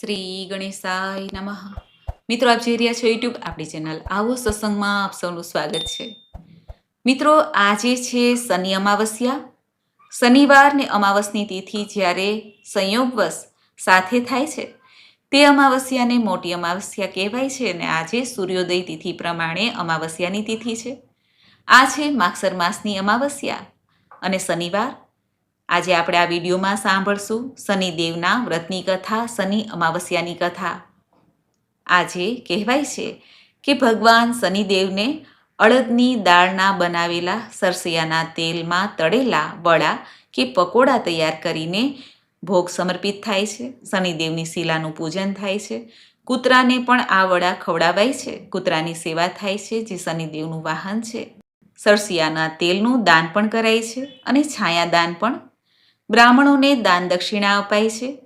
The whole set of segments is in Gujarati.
શ્રી ગણેશાય નમઃ. મિત્રો, આપ જોઈ રહ્યા છો યુટ્યુબ આપણી ચેનલ આવો સત્સંગમાં આપ સૌનું સ્વાગત છે. મિત્રો, આજે છે શનિ અમાવસ્યા. શનિવાર ને અમાવસની તિથિ જ્યારે સંયોગવશ સાથે થાય છે, તે અમાવસ્યાને મોટી અમાવસ્યા કહેવાય છે અને આજે સૂર્યોદય તિથિ પ્રમાણે અમાવસ્યાની તિથિ છે. આ છે માક્ષર માસની અમાવસ્યા અને શનિવાર. આજે આપણે આ વિડીયોમાં સાંભળશું શનિદેવના વ્રતની કથા શનિ અમાવસ્યાની કથા. આજે કહેવાય છે કે ભગવાન શનિદેવને અડદની દાળના બનાવેલા સરસૈયાના તેલમાં તળેલા વડા કે પકોડા તૈયાર કરીને ભોગ સમર્પિત થાય છે. શનિદેવની શિલાનું પૂજન થાય છે. કૂતરાને પણ આ વડા ખવડાવાય છે. કૂતરાની સેવા થાય છે, જે શનિદેવનું વાહન છે. સરસિયાના તેલનું દાન પણ કરાય છે અને છાયા દાન પણ બ્રાહ્મણોને દાન દક્ષિણા અપાય છે.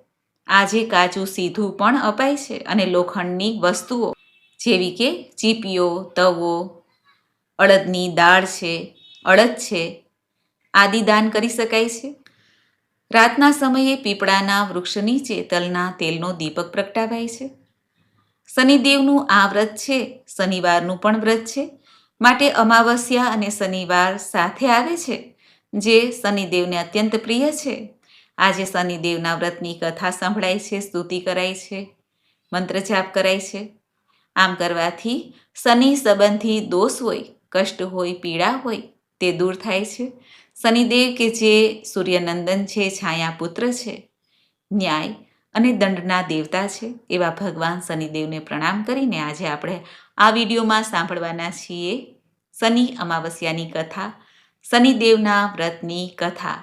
આજે કાચું સીધું પણ અપાય છે અને લોખંડની વસ્તુઓ, જેવી કે ચીપીઓ, તવો, અડદની દાળ છે, અડદ છે, આદિ દાન કરી શકાય છે. રાતના સમયે પીપળાના વૃક્ષ નીચે તલના તેલનો દીપક પ્રગટાવાય છે. શનિદેવનું આ વ્રત છે, શનિવારનું પણ વ્રત છે. માટે અમાવસ્યા અને શનિવાર સાથે આવે છે. જે શનિદેવને અત્યંત પ્રિય છે. આજે શનિદેવના વ્રતની કથા સંભળાય છે, સ્તુતિ કરાય છે, મંત્ર જાપ કરાય છે. આમ કરવાથી શનિ સંબંધી દોષ હોય, કષ્ટ હોય, પીડા હોય, તે દૂર થાય છે. શનિદેવ કે જે સૂર્યનંદન છે છાયા પુત્ર છે, ન્યાય અને દંડના દેવતા છે, એવા ભગવાન શનિદેવને પ્રણામ કરીને આજે આપણે આ વિડીયોમાં સાંભળવાના છીએ શનિ અમાવસ્યાની કથા શનિદેવના વ્રતની કથા.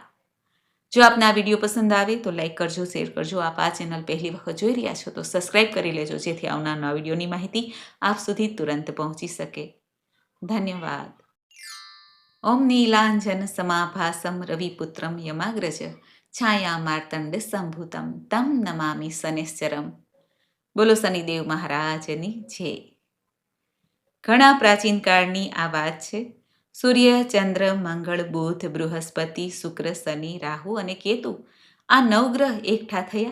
જો આપને આ વીડિયો પસંદ આવે તો લાઈક કરજો, શેર કરજો. આપ આ ચેનલ પહેલી વખત જોઈ રહ્યા છો તો સબસ્ક્રાઈબ કરી લેજો, જેથી આવનારના વિડીયોની માહિતી આપ સુધી તુરંત પહોંચી શકે. ધન્યવાદ. ઓમ નીલાંજન સમાભાસમ રવિપુત્રમ યમાગ્રજ છાયા માર્તંડ સંભૂતમ, તમ નમામિ શનિશ્ચરમ. બોલો શનિદેવ મહારાજની જય. ઘણા પ્રાચીન કાળની આ વાત છે. સૂર્ય ચંદ્ર મંગળ, બુધ, બૃહસ્પતિ, શુક્ર, શનિ, રાહુ અને કેતુ આ નવગ્રહ એકઠા થયા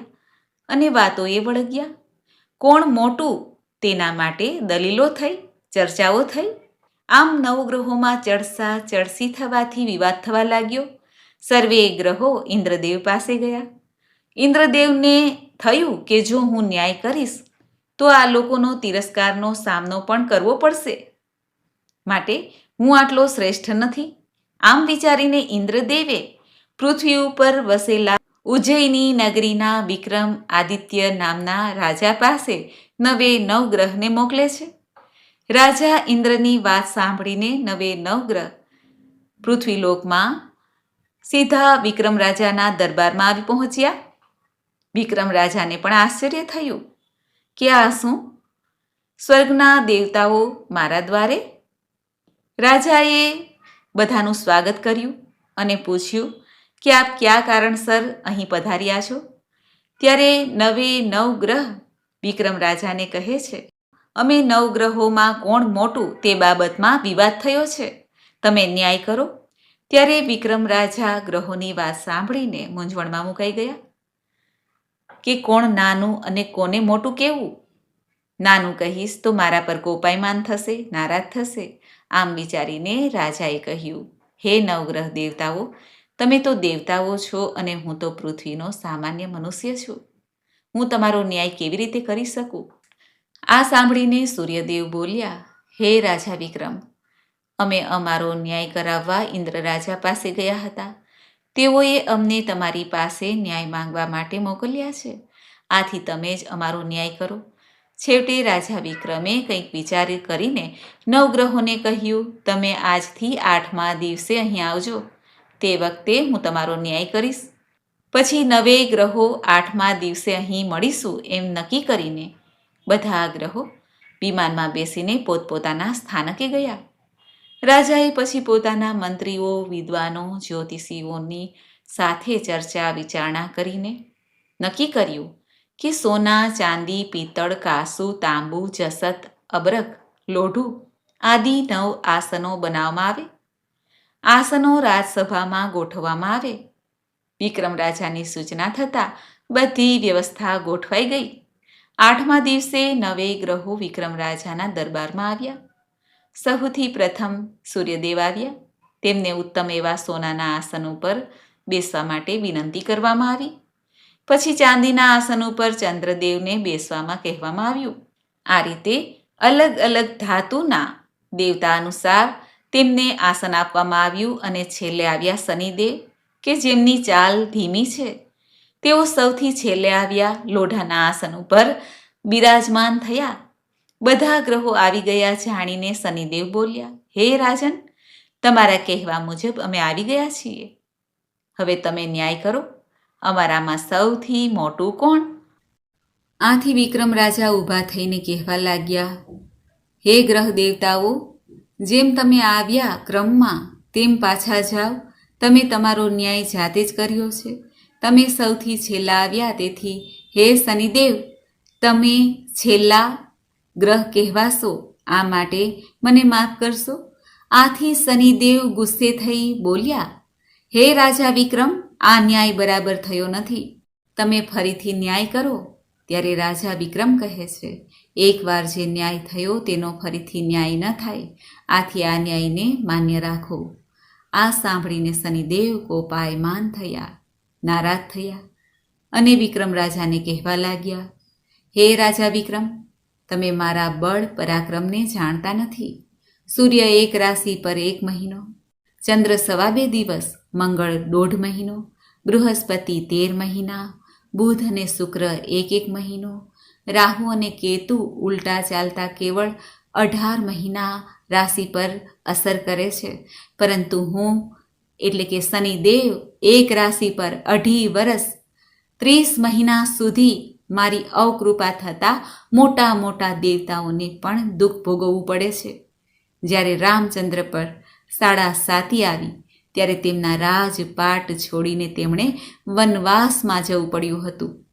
અને વાતોએ વળગ્યા. કોણ મોટું તેના માટે દલીલો થઈ, ચર્ચાઓ થઈ. આમ નવગ્રહોમાં ચડસા ચડસી થવાથી વિવાદ થવા લાગ્યો. સર્વે ગ્રહો ઇન્દ્રદેવ પાસે ગયા. ઇન્દ્રદેવને થયું કે જો હું ન્યાય કરીશ, તો આ લોકોનો તિરસ્કારનો સામનો પણ કરવો પડશે. માટે હું આટલો શ્રેષ્ઠ નથી. આમ વિચારીને ઇન્દ્રદેવે પૃથ્વી ઉપર વસેલા ઉજ્જૈની નગરીના વિક્રમ આદિત્ય નામના રાજા પાસે નવે નવગ્રહને મોકલે છે. રાજા ઇન્દ્રની વાત સાંભળીને નવે નવગ્રહ પૃથ્વીલોકમાં સીધા વિક્રમ રાજાના દરબારમાં આવી પહોંચ્યા. વિક્રમ રાજાને પણ આશ્ચર્ય થયું. કે આ શું સ્વર્ગના દેવતાઓ મારા દ્વારે રાજાએ બધાનું સ્વાગત કર્યું અને પૂછ્યું, કે આપ કયા કારણસર અહીં પધાર્યા છો? ત્યારે નવે નવ ગ્રહ વિક્રમ રાજાને કહે છે, અમે નવ ગ્રહોમાં કોણ મોટું તે બાબતમાં વિવાદ થયો છે. તમે ન્યાય કરો. ત્યારે વિક્રમ રાજા ગ્રહોની વાત સાંભળીને મૂંઝવણમાં મુકાઈ ગયા. કે કોણ નાનું અને કોને મોટું કેવું? નાનું કહીશ તો મારા પર કોપાયમાન થશે, નારાજ થશે. આમ વિચારીને રાજાએ કહ્યું, હે નવગ્રહ દેવતાઓ, તમે તો દેવતાઓ છો અને હું તો પૃથ્વીનો સામાન્ય મનુષ્ય છું. હું તમારો ન્યાય કેવી રીતે કરી શકું? આ સાંભળીને સૂર્યદેવ બોલ્યા, હે રાજા વિક્રમ, અમે અમારો ન્યાય કરાવવા ઇન્દ્ર રાજા પાસે ગયા હતા. તેઓએ અમને તમારી પાસે ન્યાય માંગવા માટે મોકલ્યા છે. આથી તમે જ અમારો ન્યાય કરો. છેવટે રાજા વિક્રમે કંઈક વિચાર કરીને નવગ્રહોને કહ્યું, તમે આજથી આઠમા દિવસે અહીં આવજો. તે વખતે હું તમારો ન્યાય કરીશ. પછી નવે ગ્રહો આઠમા દિવસે અહીં મળીશું એમ નક્કી કરીને બધા ગ્રહો વિમાનમાં બેસીને પોતપોતાના સ્થાનકે ગયા. રાજાએ પછી પોતાના મંત્રીઓ, વિદ્વાનો, જ્યોતિષીઓની સાથે ચર્ચા વિચારણા કરીને નક્કી કર્યું કે સોના, ચાંદી, પિત્તળ, કાસુ, તાંબુ, જસત અબરક લોઢું આદિ નવ આસનો બનાવવામાં આવે. આસનો રાજસભામાં ગોઠવવામાં આવે. વિક્રમ રાજાની સૂચના થતાં બધી વ્યવસ્થા ગોઠવાઈ ગઈ. આઠમા દિવસે નવે ગ્રહો વિક્રમ રાજાના દરબારમાં આવ્યા. સૌથી પ્રથમ સૂર્યદેવ આવ્યા. તેમને ઉત્તમ એવા સોનાના આસન ઉપર બેસવા માટે વિનંતી કરવામાં આવી. પછી ચાંદીના આસન ઉપર ચંદ્રદેવને બેસવામાં કહેવામાં આવ્યું. આ રીતે અલગ અલગ ધાતુના દેવતા અનુસાર તેમને આસન આપવામાં આવ્યું અને છેલ્લે આવ્યા શનિદેવ, કે જેમની ચાલ ધીમી છે. તેઓ સૌથી છેલ્લે આવ્યા લોઢાના આસન ઉપર બિરાજમાન થયા. બધા ગ્રહો આવી ગયા જાણીને શનિદેવ બોલ્યા, હે રાજન, તમારા કહેવા મુજબ અમે આવી ગયા છીએ. હવે તમે ન્યાય કરો. અમારામાં સૌથી મોટું કોણ? આથી વિક્રમ રાજા ઊભા થઈને કહેવા લાગ્યા, હે ગ્રહ દેવતાઓ, જેમ તમે આવ્યા ક્રમમાં, તેમ પાછા જાઓ. તમે તમારો ન્યાય જાતે જ કર્યો છે. તમે સૌથી છેલ્લા આવ્યા, તેથી હે શનિદેવ, તમે છેલ્લા ગ્રહ કહેવાશો. આ માટે મને માફ કરશો. આથી શનિદેવ ગુસ્સે થઈ બોલ્યા, હે રાજા વિક્રમ આ ન્યાય બરાબર થયો નથી. તમે ફરીથી ન્યાય કરો, ત્યારે રાજા વિક્રમ કહે છે, એકવાર જે ન્યાય થયો તેનો ફરીથી ન્યાય ન થાય. આથી આ ન્યાયને માન્ય રાખો. આ સાંભળીને શનિદેવ કોપાયમાન થયા, નારાજ થયા અને વિક્રમ રાજાને કહેવા લાગ્યા, હે રાજા વિક્રમ, તમે મારા બળ પરાક્રમને જાણતા નથી. સૂર્ય એક રાશિ પર એક મહિનો, ચંદ્ર સવા બે દિવસ મંગળ દોઢ મહિનો, બૃહસ્પતિ તેર મહિના, બુધ અને શુક્ર એક એક મહિનો, રાહુ અને કેતુ ઉલટા ચાલતા કેવળ અઢાર મહિના રાશિ પર અસર કરે છે. પરંતુ હું, એટલે કે શનિદેવ, એક રાશિ પર અઢી વર્ષ ત્રીસ મહિના સુધી મારી અવકૃપા થતાં મોટા મોટા દેવતાઓને પણ દુઃખ ભોગવવું પડે છે. જ્યારે રામચંદ્ર પર સાડા સાતી આવી ત્યારે તેમના રાજપાટ છોડીને તેમણે વનવાસમાં જવું પડ્યું હતું.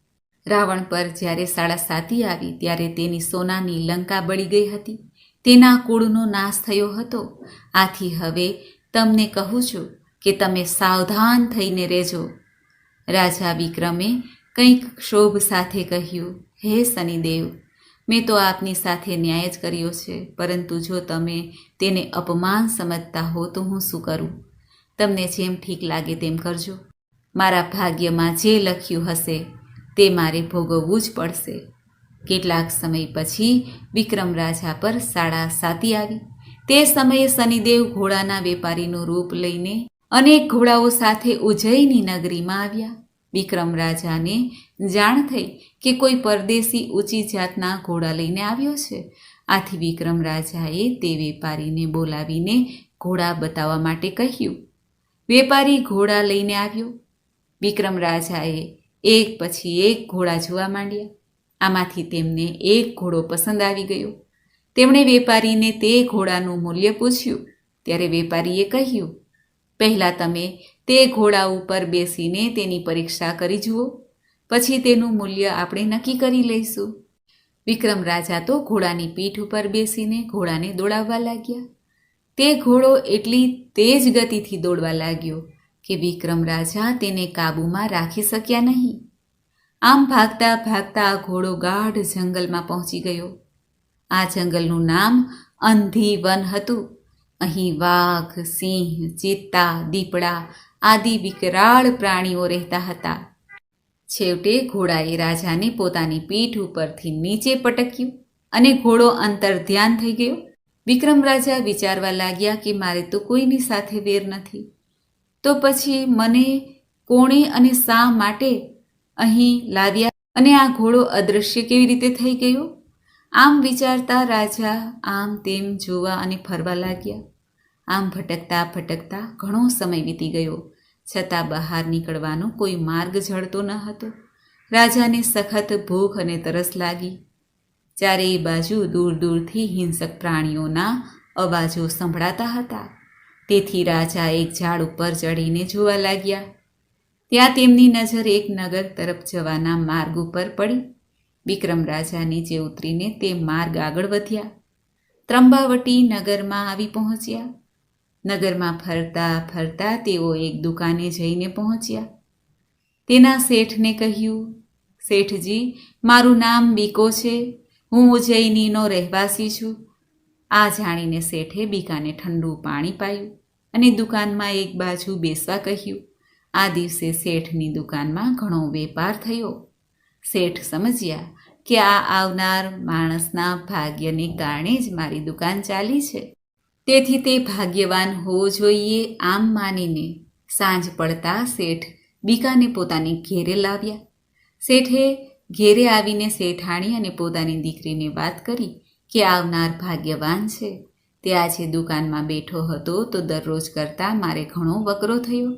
રાવણ પર જ્યારે સાડા સાતી આવી, ત્યારે તેની સોનાની લંકા બળી ગઈ હતી. તેના કુળનો નાશ થયો હતો. આથી હવે તમને કહું છું કે તમે સાવધાન થઈને રહેજો. રાજા વિક્રમે કંઈક ક્ષોભ સાથે કહ્યું, હે શનિદેવ, મેં તો આપની સાથે ન્યાય જ કર્યો છે, પરંતુ જો તમે તેને અપમાન સમજતા હો તો હું શું કરું? તમને જેમ ઠીક લાગે તેમ કરજો. મારા ભાગ્યમાં જે લખ્યું હશે, તે મારે ભોગવવું જ પડશે. કેટલાક સમય પછી વિક્રમ રાજા પર સાડા સાતી આવી. તે સમયે શનિદેવ ઘોડાના વેપારીનું રૂપ લઈને અનેક ઘોડાઓ સાથે ઉજ્જૈની નગરીમાં આવ્યા. વિક્રમ રાજાને જાણ થઈ કે કોઈ પરદેશી ઊંચી જાતના ઘોડા લઈને આવ્યો છે. આથી વિક્રમ રાજાએ તે વેપારીને બોલાવીને ઘોડા બતાવવા માટે કહ્યું વેપારી ઘોડા લઈને આવ્યો. વિક્રમ રાજાએ એક પછી એક ઘોડા જોવા માંડ્યા. આમાંથી તેમને એક ઘોડો પસંદ આવી ગયો. તેમણે વેપારીને તે ઘોડાનું મૂલ્ય પૂછ્યું. ત્યારે વેપારીએ કહ્યું, પહેલાં તમે તે ઘોડા ઉપર બેસીને તેની પરીક્ષા કરી જુઓ. પછી તેનું મૂલ્ય આપણે નક્કી કરી લઈશું. વિક્રમ રાજા તો ઘોડાની પીઠ ઉપર બેસીને ઘોડાને દોડાવવા લાગ્યા. તે ઘોડો એટલી તેજ ગતિથી દોડવા લાગ્યો કે વિક્રમ રાજા તેને કાબૂમાં રાખી શક્યા નહીં. આમ ભાગતા ભાગતા આ ઘોડો ગાઢ જંગલમાં પહોંચી ગયો. આ જંગલનું નામ અંધી વન હતું. અહીં વાઘ, સિંહ, ચિત્તા, દીપડા આદિ વિકરાળ પ્રાણીઓ રહેતા હતા. છેવટે ઘોડાએ રાજાને પોતાની પીઠ ઉપરથી નીચે પટક્યું અને ઘોડો અંતર ધ્યાન થઈ ગયો. વિક્રમ રાજા વિચારવા લાગ્યા કે મારે તો કોઈની સાથે વેર નથી. તો પછી મને કોણે અને શા માટે અહીં લાવ્યા અને આ ઘોડો અદૃશ્ય કેવી રીતે થઈ ગયો? આમ વિચારતા રાજા આમ તેમ જોવા અને ફરવા લાગ્યા. આમ ભટકતા ભટકતા ઘણો સમય વીતી ગયો. છતાં બહાર નીકળવાનો કોઈ માર્ગ જળતો ન હતો. રાજાને સખત ભૂખ અને તરસ લાગી. ચારેય બાજુ દૂર દૂરથી હિંસક પ્રાણીઓના અવાજો સંભળાતા હતા. તેથી રાજા એક ઝાડ ઉપર ચડીને જોવા લાગ્યા. ત્યાં તેમની નજર એક નગર તરફ જવાના માર્ગ ઉપર પડી. વિક્રમ રાજા નીચે ઉતરીને તે માર્ગ આગળ વધ્યા. ત્રંબાવટી નગરમાં આવી પહોંચ્યા. નગરમાં ફરતા ફરતા તેઓ એક દુકાને જઈને પહોંચ્યા. તેના શેઠને કહ્યું, શેઠજી, મારું નામ બીકો છે. હું ઉજ્જૈનીનો રહેવાસી છું. આ જાણીને શેઠે બીકાને ઠંડુ પાણી પાયું અને દુકાનમાં એક બાજુ બેસવા કહ્યું. આ દિવસે શેઠની દુકાનમાં ઘણો વેપાર થયો. શેઠ સમજ્યા કે આ આવનાર માણસના ભાગ્યને કારણે જ મારી દુકાન ચાલી છે. તેથી તે ભાગ્યવાન હોવો જોઈએ આમ માનીને સાંજ પડતા શેઠ બીકાને પોતાની ઘેરે લાવ્યા. શેઠે ઘેરે આવીને શેઠાણી અને પોતાની દીકરીને વાત કરી કે આવનાર ભાગ્યવાન છે. તે આજે દુકાનમાં બેઠો હતો તો દરરોજ કરતાં મારે ઘણો વકરો થયો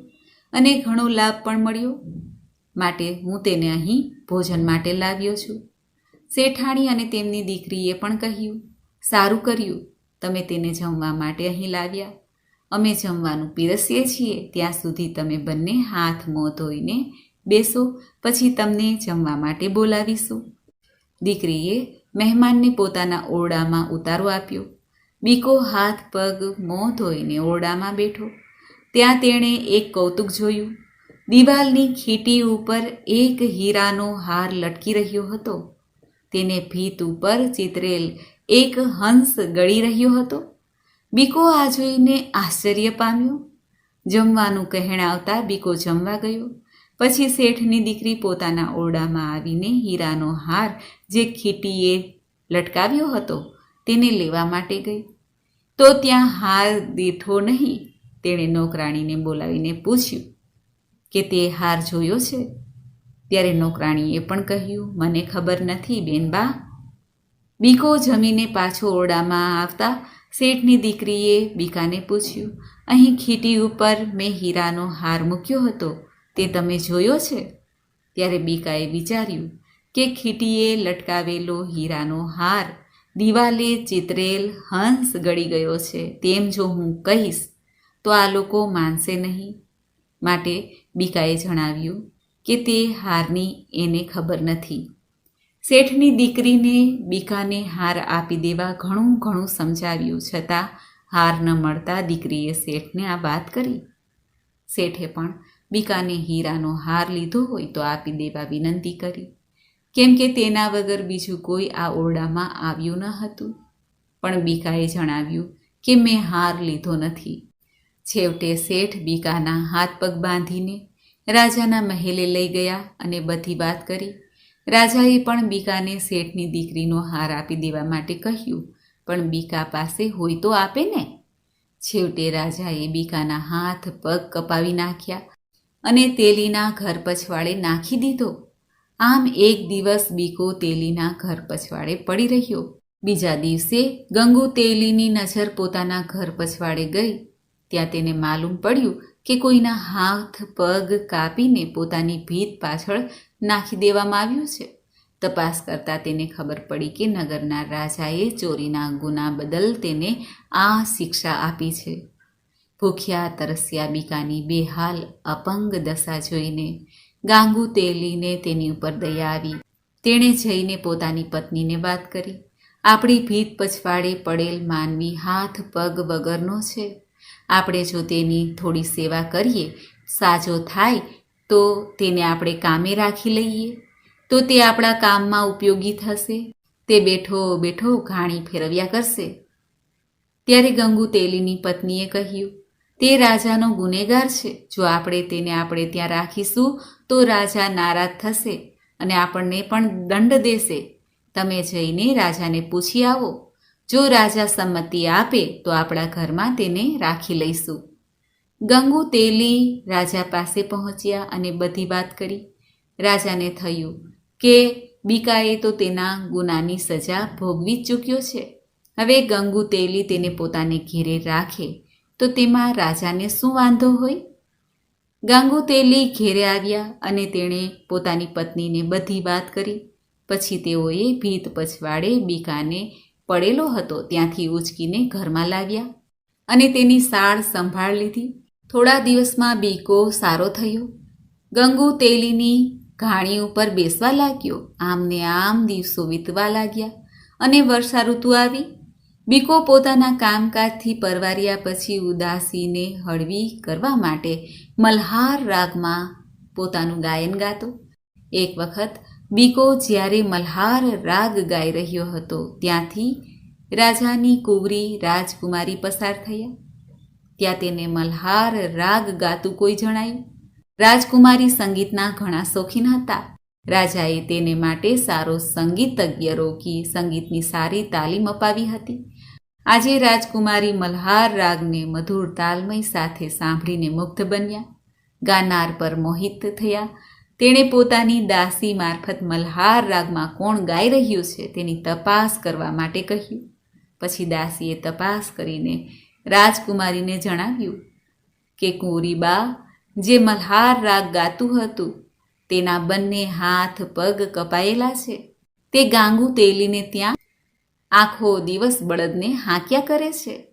અને ઘણો લાભ પણ મળ્યો. માટે હું તેને અહીં ભોજન માટે લાવ્યો છું. શેઠાણી અને તેમની દીકરીએ પણ કહ્યું, સારું કર્યું. તમે તેને જમવા માટે અહીં લાવ્યા. અમે જમવાનું પીરસીએ છીએ. ત્યાં સુધી તમે બંને હાથ મોં ધોઈને બેસો, પછી તમને જમવા માટે બોલાવીશું. દીકરીએ મહેમાનને પોતાના ઓરડામાં ઉતારો આપ્યો. બીકો હાથ, પગ, મોં ધોઈને ઓરડામાં બેઠો. ત્યાં તેણે એક કૌતુક જોયું. દિવાલની ખીટી ઉપર એક હીરાનો હાર લટકી રહ્યો હતો. તેને ભીત ઉપર ચિતરેલ એક હંસ ગળી રહ્યો હતો. બીકો આ જોઈને આશ્ચર્ય પામ્યો. જમવાનું કહેણ આવતા બીકો જમવા ગયો. પછી શેઠની દીકરી પોતાના ઓરડામાં આવીને હીરાનો હાર જે ખીટીએ લટકાવ્યો હતો તેને લેવા માટે ગઈ. તો ત્યાં હાર દીઠો નહીં, તેણે નોકરાણીને બોલાવીને પૂછ્યું કે તે હાર જોયો છે? ત્યારે નોકરાણીએ પણ કહ્યું, મને ખબર નથી બેનબા બીકો જમીને પાછો ઓરડામાં આવતા શેઠની દીકરીએ બીકાને પૂછ્યું, અહીં ખીટી ઉપર મેં હીરાનો હાર મૂક્યો હતો તે તમે જોયો છે? ત્યારે બીકાએ વિચાર્યું કે ખીટીએ લટકાવેલો હીરાનો હાર દિવાલે ચિતરેલ હંસ ગળી ગયો છે તેમ જો હું કહીશ, તો આ લોકો માનશે નહીં. માટે બીકાએ જણાવ્યું કે તે હારની એને ખબર નથી. શેઠની દીકરીને બીકાને હાર આપી દેવા ઘણું ઘણું સમજાવ્યું છતાં હાર ન મળતા દીકરીએ શેઠને આ વાત કરી. શેઠે પણ બીકાને હીરાનો હાર લીધો હોય તો આપી દેવા વિનંતી કરી. કેમ કે તેના વગર બીજું કોઈ આ ઓરડામાં આવ્યું ન હતું. પણ બીકાએ જણાવ્યું કે મેં હાર લીધો નથી. છેવટે શેઠ બીકાના હાથ પગ બાંધીને રાજાના મહેલે લઈ ગયા અને બધી વાત કરી. રાજાએ પણ બીકાને શેઠની દીકરીનો હાર આપી દેવા માટે કહ્યું, પણ બીકા પાસે હોય તો આપે ને. છેવટે રાજાએ બીકાના હાથ પગ કપાવી નાખ્યા. અને તેલીના ઘર પછવાડે નાખી દીધો. આમ એક દિવસ બીકો તેલીના ઘર પછવાડે પડી રહ્યો. બીજા દિવસે ગંગુ તેલીની નજર પોતાના ઘર પછવાડે ગઈ. ત્યાં તેને માલુમ પડ્યું કે કોઈના હાથ, પગ કાપીને પોતાની ભીત પાછળ નાખી દેવામાં આવ્યું છે. તપાસ કરતાં તેને ખબર પડી કે નગરના રાજાએ ચોરીના ગુના બદલ તેને આ શિક્ષા આપી છે. ભૂખ્યા, તરસ્યા બીકાની બેહાલ અપંગ દશા જોઈને ગાંગુ તેલીને તેની ઉપર દયા આવી. તેણે જઈને પોતાની પત્નીને વાત કરી. આપણી ભીત પછવાડે પડેલ માનવી હાથ પગ વગરનો છે. આપણે જો તેની થોડી સેવા કરીએ, સાજો થાય, તો તેને આપણે કામે રાખી લઈએ. તો તે આપણા કામમાં ઉપયોગી થશે. તે બેઠો બેઠો ઘાણી ફેરવ્યા કરશે. ત્યારે ગંગુ તેલીની પત્નીએ કહ્યું તે રાજાનો ગુનેગાર છે. જો આપણે તેને આપણે ત્યાં રાખીશું, તો રાજા નારાજ થશે અને આપણને પણ દંડ દેશે. તમે જઈને રાજાને પૂછી આવો. જો રાજા સંમતિ આપે, તો આપણા ઘરમાં તેને રાખી લઈશું. ગંગુ તેલી રાજા પાસે પહોંચ્યા અને બધી વાત કરી. રાજાને થયું કે બીકાએ તો તેના ગુનાની સજા ભોગવી ચૂક્યો છે. હવે ગંગુ તેલી તેને પોતાને ઘેરે રાખે તો તેમાં રાજાને શું વાંધો હોય? ગાંગુતેલી ઘેરે આવ્યા અને તેણે પોતાની પત્નીને બધી વાત કરી. પછી તેઓએ ભીત પછવાડે બીકાને પડેલો હતો, ત્યાંથી ઉચકીને ઘરમાં લાવ્યા અને તેની સાળ સંભાળ લીધી. થોડા દિવસમાં બીકો સારો થયો. ગંગુ તેલીની ઘાણી ઉપર બેસવા લાગ્યો. આમને આમ દિવસો વીતવા લાગ્યા અને વર્ષા ઋતુ આવી. બીકો પોતાના કામકાજથી પરવાર્યા પછી ઉદાસીને હળવી કરવા માટે મલ્હાર રાગમાં પોતાનું ગાયન ગાતો. એક વખત બીકો જ્યારે મલ્હાર રાગ ગાઈ રહ્યો હતો, ત્યાંથી રાજાની કુંવરી રાજકુમારી પસાર થયા. ત્યાં તેને મલ્હાર રાગ ગાતું કોઈ જણાયું? રાજકુમારી સંગીતના ઘણા શોખીન હતા. રાજાએ તેને માટે સારો સંગીતજ્ઞ રોકી સંગીતની સારી તાલીમ અપાવી હતી. આજે રાજકુમારી મલ્હાર રાગને મધુર તાલમય સાથે સાંભળીને મુગ્ધ બન્યા. ગાનાર પર મોહિત થયા. તેણે પોતાની દાસી મારફત મલ્હાર રાગમાં કોણ ગાઈ રહ્યું છે તેની તપાસ કરવા માટે કહ્યું. પછી દાસીએ તપાસ કરીને રાજકુમારીને જણાવ્યું કે કુંવરીબા જે મલ્હાર રાગ ગાતું હતું, તેના બંને હાથ પગ કપાયેલા છે. તે ગાંગુ તેલીને ત્યાં આખો દિવસ બળદને હાંક્યા કરે છે.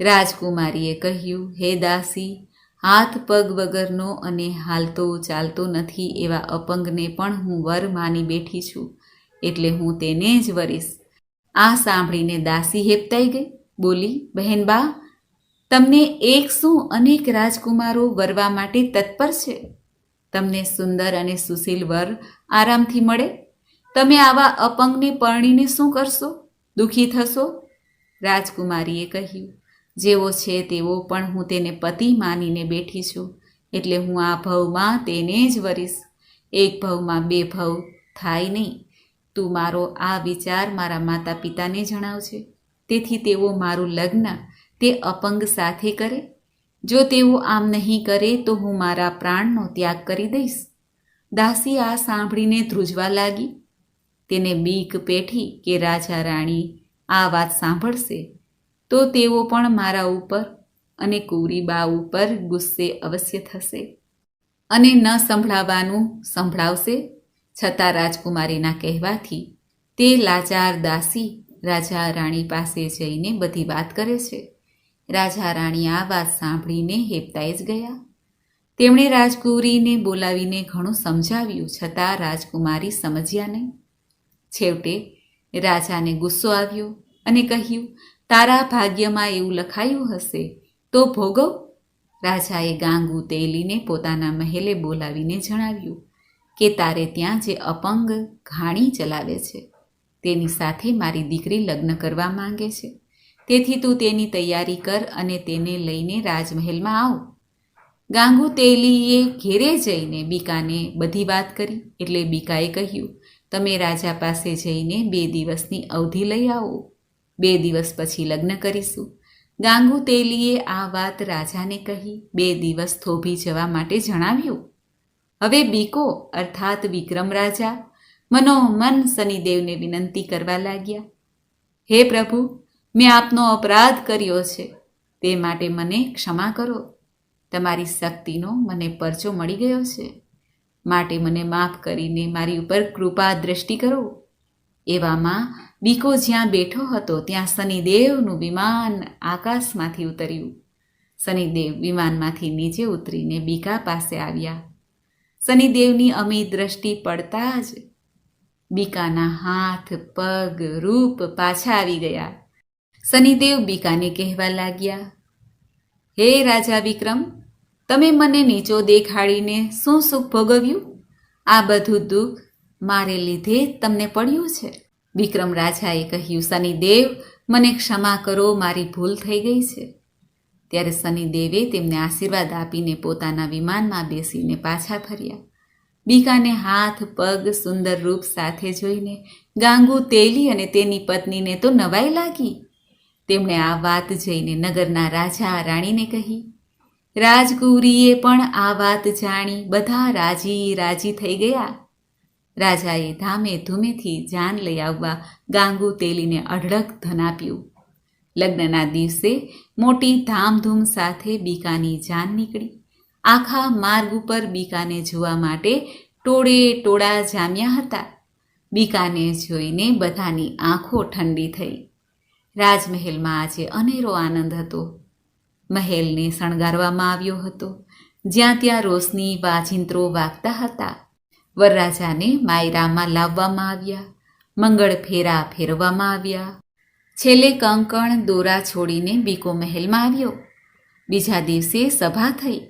રાજકુમારીએ કહ્યું, હે દાસી, હાથ પગ વગરનો અને હાલતો ચાલતો નથી એવા અપંગને પણ હું વર માની બેઠી છું, એટલે હું તેને જ વરીશ. આ સાંભળીને દાસી હેપતાઈ ગઈ. બોલી બહેનબા તમને એક શું અનેક રાજકુમારો વરવા માટે તત્પર છે? તમને સુંદર અને સુશીલ વર આરામથી મળે? તમે આવા અપંગને પરણીને શું કરશો? દુઃખી થશો? રાજકુમારીએ કહ્યું. જેવો છે તેવો પણ હું તેને પતિ માનીને બેઠી છું. એટલે હું આ ભવમાં તેને જ વરીશ. એક ભવમાં બે ભવ થાય નહીં. તું મારો આ વિચાર મારા માતા પિતાને જણાવજે. તેથી તેઓ મારું લગ્ન તે અપંગ સાથે કરે? જો તેઓ આમ નહીં કરે તો હું મારા પ્રાણનો ત્યાગ કરી દઈશ. દાસી આ સાંભળીને ધ્રુજવા લાગી. તેને બીક પેઠી કે રાજા રાણી આ વાત સાંભળશે, તો તેઓ પણ મારા ઉપર અને કુરીબા ઉપર ગુસ્સે અવશ્ય થશે અને ન સંભળાવવાનું સંભળાવશે. છતાં રાજકુમારીના કહેવાથી તે લાચાર દાસી રાજા રાણી પાસે જઈને બધી વાત કરે છે. રાજા રાણી આ વાત સાંભળીને હેપતાઈ જ ગયા. તેમણે રાજકુરીને બોલાવીને ઘણું સમજાવ્યું, છતાં રાજકુમારી સમજ્યા નહીં. છેવટે રાજાને ગુસ્સો આવ્યો અને કહ્યું, તારા ભાગ્યમાં એવું લખાયું હશે તો ભોગવ. રાજાએ ગાંગુ તેલીને પોતાના મહેલે બોલાવીને જણાવ્યું કે, તારે ત્યાં જે અપંગ ઘાણી ચલાવે છે, તેની સાથે મારી દીકરી લગ્ન કરવા માંગે છે. તેથી તું તેની તૈયારી કર અને તેને લઈને રાજમહેલમાં આવ. ગાંગુ તેલીએ ઘેરે જઈને બીકાને બધી વાત કરી એટલે બીકાએ કહ્યું તમે રાજા પાસે જઈને બે દિવસની અવધિ લઈ આવો. બે દિવસ પછી લગ્ન કરીશું. ગાંગુ તેલીએ આ વાત રાજાને કહી બે દિવસ થોભી જવા માટે જણાવ્યું. હવે બીકો, અર્થાત વિક્રમ રાજા, મનોમન શનિદેવને વિનંતી કરવા લાગ્યા. હે પ્રભુ, મેં આપનો અપરાધ કર્યો છે. તે માટે મને ક્ષમા કરો. તમારી શક્તિનો મને પરચો મળી ગયો છે. માટે મને માફ કરીને મારી ઉપર કૃપા દ્રષ્ટિ કરો. એવામાં બીકો જ્યાં બેઠો હતો, ત્યાં શનિદેવનું વિમાન આકાશમાંથી ઉતર્યું. શનિદેવ વિમાનમાંથી નીચે ઉતરીને બીકા પાસે આવ્યા. શનિદેવની અમી દ્રષ્ટિ પડતા જ બીકાના હાથ, પગ, રૂપ પાછા આવી ગયા. શનિદેવ બીકાને કહેવા લાગ્યા, હે રાજા વિક્રમ તમે મને નીચો દેખાડીને શું સુખ ભોગવ્યું? આ બધું દુઃખ મારે લીધે તમને પડ્યું છે. વિક્રમ રાજાએ કહ્યું, શનિદેવ, મને ક્ષમા કરો, મારી ભૂલ થઈ ગઈ છે. ત્યારે શનિદેવે તેમને આશીર્વાદ આપીને પોતાના વિમાનમાં બેસીને પાછા ફર્યા. બીકાને હાથ, પગ, સુંદર રૂપ સાથે જોઈને ગાંગુ તેલી અને તેની પત્નીને તો નવાઈ લાગી. તેમણે આ વાત જઈને નગરના રાજા રાણીને કહી રાજકુંવરીએ પણ આ વાત જાણી બધા રાજી રાજી થઈ ગયા. રાજાએ ધામે ધૂમેથી જાન લઈ આવવા ગાંગુ તેલીને અઢળક ધન આપ્યું. લગ્નના દિવસે મોટી ધામધૂમ સાથે બીકાની જાન નીકળી. આખા માર્ગ ઉપર બીકાને જોવા માટે ટોળે ટોળા જામ્યા હતા. બીકાને જોઈને બધાની આંખો ઠંડી થઈ. રાજમહેલમાં આજે અનેરો આનંદ હતો. મહેલને શણગારવામાં આવ્યો હતો, જ્યાં ત્યાં રોશની વાજિંત્રો વાગતા હતા. વરરાજાને માયરામાં લાવવામાં આવ્યા, મંગળ ફેરા ફેરવવામાં આવ્યા. છેલ્લે કંકણ દોરા છોડીને બીકો મહેલમાં આવ્યો. બીજા દિવસે સભા થઈ.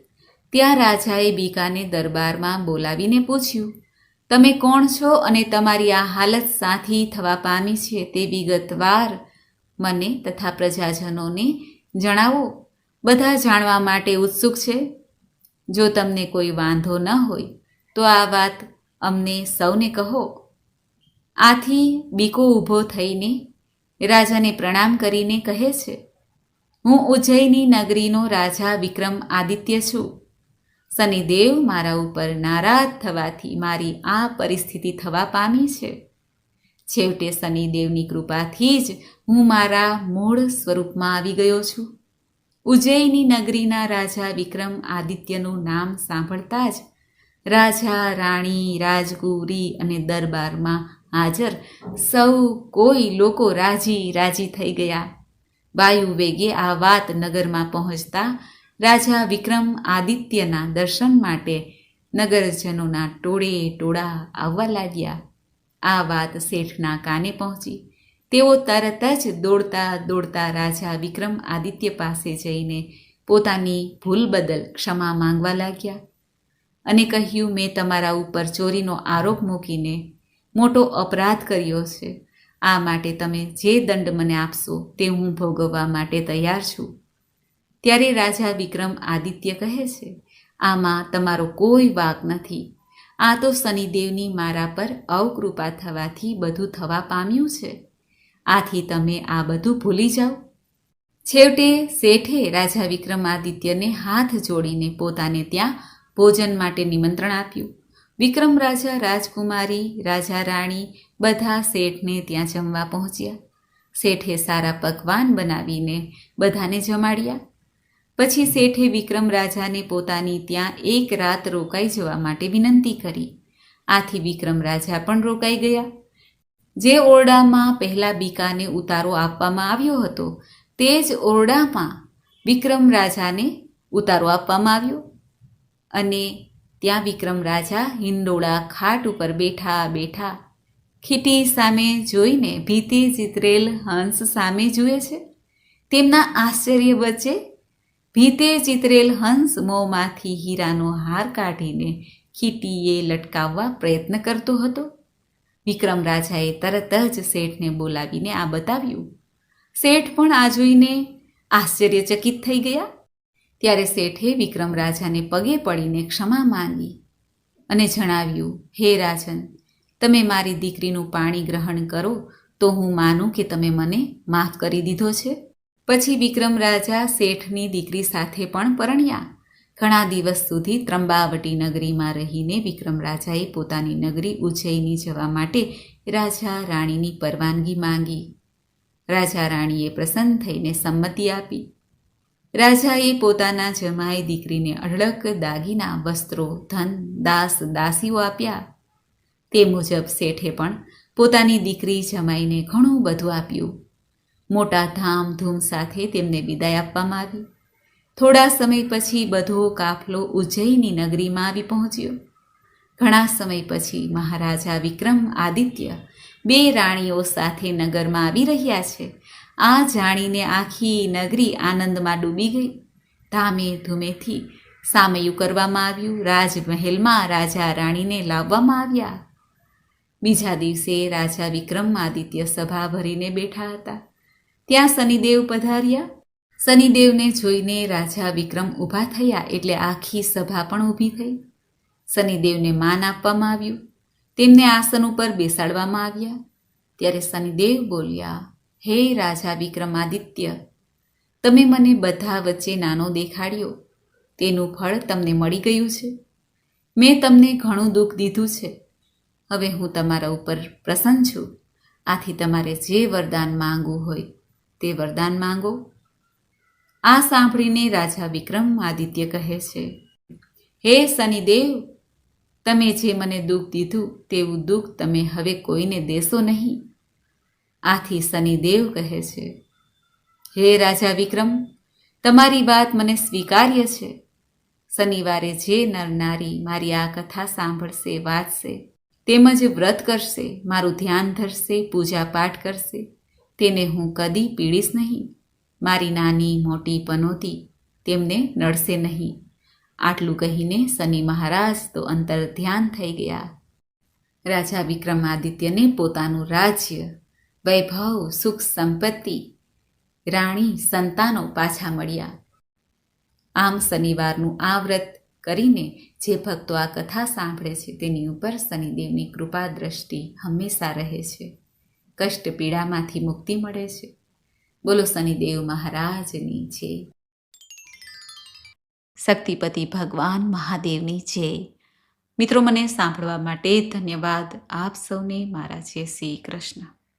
ત્યાં રાજાએ બીકાને દરબારમાં બોલાવીને પૂછ્યું, તમે કોણ છો અને તમારી આ હાલત સાથી થવા પામી છે તે વિગતવાર મને તથા પ્રજાજનોને જણાવો. બધા જાણવા માટે ઉત્સુક છે? જો તમને કોઈ વાંધો ન હોય, તો આ વાત અમને સૌને કહો. આથી બીકો ઊભો થઈને રાજાને પ્રણામ કરીને કહે છે, હું ઉજ્જૈની નગરીનો રાજા વિક્રમ આદિત્ય છું. શનિદેવ મારા ઉપર નારાજ થવાથી મારી આ પરિસ્થિતિ થવા પામી છે. છેવટે શનિદેવની કૃપાથી જ હું મારા મૂળ સ્વરૂપમાં આવી ગયો છું. ઉજ્જૈની નગરીના રાજા વિક્રમ આદિત્યનું નામ સાંભળતા જ રાજા, રાણી રાજગુરી અને દરબારમાં હાજર સૌ કોઈ લોકો રાજી રાજી થઈ ગયા. વાયુ વેગે આ વાત નગરમાં પહોંચતા રાજા વિક્રમ આદિત્યના દર્શન માટે નગરજનોના ટોળે ટોળા આવવા લાગ્યા. આ વાત શેઠના કાને પહોંચી. તેઓ તરત જ દોડતા દોડતા રાજા વિક્રમ આદિત્ય પાસે જઈને પોતાની ભૂલ બદલ ક્ષમા માંગવા લાગ્યા અને કહ્યું, મેં તમારા ઉપર ચોરીનો આરોપ મૂકીને મોટો અપરાધ કર્યો છે. આ માટે તમે જે દંડ મને આપશો તે હું ભોગવવા માટે તૈયાર છું. ત્યારે રાજા વિક્રમ આદિત્ય કહે છે, આમાં તમારો કોઈ વાક નથી. આ તો શનિદેવની મારા પર અવકૃપા થવાથી બધું થવા પામ્યું છે. આથી તમે આ બધું ભૂલી જાઓ. છેવટે શેઠે રાજા વિક્રમાદિત્યને હાથ જોડીને પોતાને ત્યાં ભોજન માટે નિમંત્રણ આપ્યું. વિક્રમ રાજા, રાજકુમારી, રાજા રાણી બધા શેઠને ત્યાં જમવા પહોંચ્યા. શેઠે સારા પકવાન બનાવીને બધાને જમાડ્યા. પછી શેઠે વિક્રમ રાજાને પોતાની ત્યાં એક રાત રોકાઈ જવા માટે વિનંતી કરી. આથી વિક્રમ રાજા પણ રોકાઈ ગયા. જે ઓરડામાં પહેલાં બીકાને ઉતારો આપવામાં આવ્યો હતો, તે જ ઓરડામાં વિક્રમ રાજાને ઉતારો આપવામાં આવ્યો. અને ત્યાં વિક્રમ રાજા હિંડોળા ખાટ ઉપર બેઠા બેઠા ખીટી સામે જોઈને ભીતે ચિતરેલ હંસ સામે જુએ છે. તેમના આશ્ચર્ય વચ્ચે ભીતે ચિતરેલ હંસ મોંમાંથી હીરાનો હાર કાઢીને ખીટીએ લટકાવવા પ્રયત્ન કરતો હતો. વિક્રમ રાજાએ તરત જ શેઠને બોલાવીને આ બતાવ્યું. શેઠ પણ આ જોઈને આશ્ચર્યચકિત થઈ ગયા. ત્યારે શેઠે વિક્રમ રાજાને પગે પડીને ક્ષમા માંગી અને જણાવ્યું, હે રાજન, તમે મારી દીકરીનું પાણી ગ્રહણ કરો તો હું માનું કે તમે મને માફ કરી દીધો છે. પછી વિક્રમ રાજા શેઠની દીકરી સાથે પણ પરણ્યા. ઘણા દિવસ સુધી ત્રંબાવટી નગરીમાં રહીને વિક્રમ રાજાએ પોતાની નગરી ઉજ્જૈની જવા માટે રાજા રાણીની પરવાનગી માંગી. રાજા રાણીએ પ્રસન્ન થઈને સંમતિ આપી. રાજાએ પોતાના જમાઈ દીકરીને અઢળક દાગીના, વસ્ત્રો, ધન, દાસ, દાસીઓ આપ્યા. તે મુજબ શેઠે પણ પોતાની દીકરી જમાઈને ઘણું બધું આપ્યું. મોટા ધામધૂમ સાથે તેમને વિદાય આપવામાં આવી. થોડા સમય પછી બધો કાફલો ઉજ્જૈની નગરીમાં આવી પહોંચ્યો. ઘણા સમય પછી મહારાજા વિક્રમ આદિત્ય બે રાણીઓ સાથે નગરમાં આવી રહ્યા છે. આ જાણીને આખી નગરી આનંદમાં ડૂબી ગઈ. ધામે ધૂમેથી સામયું કરવામાં આવ્યું. રાજમહેલમાં રાજા રાણીને લાવવામાં આવ્યા. બીજા દિવસે રાજા વિક્રમ આદિત્ય સભા ભરીને બેઠા હતા. ત્યાં શનિદેવ પધાર્યા. શનિદેવને જોઈને રાજા વિક્રમ ઊભા થયા એટલે આખી સભા પણ ઊભી થઈ. શનિદેવને માન આપવામાં આવ્યું. તેમને આસન ઉપર બેસાડવામાં આવ્યા. ત્યારે શનિદેવ બોલ્યા, હે રાજા વિક્રમાદિત્ય, તમે મને બધા વચ્ચે નાનો દેખાડ્યો. તેનું ફળ તમને મળી ગયું છે. મેં તમને ઘણું દુઃખ દીધું છે. હવે હું તમારા ઉપર પ્રસન્ન છું. આથી તમારે જે વરદાન માંગવું હોય તે વરદાન માંગો. આ સાંભળીને રાજા વિક્રમ આદિત્ય કહે છે, હે શનિદેવ, તમે જે મને દુઃખ દીધું તેવું દુઃખ તમે હવે કોઈને દેશો નહીં. આથી શનિદેવ કહે છે, હે રાજા વિક્રમ, તમારી વાત મને સ્વીકાર્ય છે. શનિવારે જે નર નારી મારી આ કથા સાંભળશે, વાંચશે, તેમજ વ્રત કરશે, મારું ધ્યાન ધરશે પૂજા પાઠ કરશે, તેને હું કદી પીડીશ નહીં. મારી નાની, મોટી પનોતી તેમને નડશે નહીં. આટલું કહીને શનિ મહારાજ તો અંતર ધ્યાન થઈ ગયા. રાજા વિક્રમાદિત્યને પોતાનું રાજ્ય, વૈભવ, સુખ સંપત્તિ, રાણી, સંતાનો પાછા મળ્યા. આમ શનિવારનું આ વ્રત કરીને જે ભક્તો આ કથા સાંભળે છે તેની ઉપર શનિદેવની કૃપા દ્રષ્ટિ હંમેશા રહે છે. કષ્ટ પીડામાંથી મુક્તિ મળે છે. બોલો શનિદેવ મહારાજની જય. શક્તિપતિ ભગવાન મહાદેવની જય. મિત્રો, મને સાંભળવા માટે ધન્યવાદ. આપ સૌને મારા છે શ્રી કૃષ્ણ.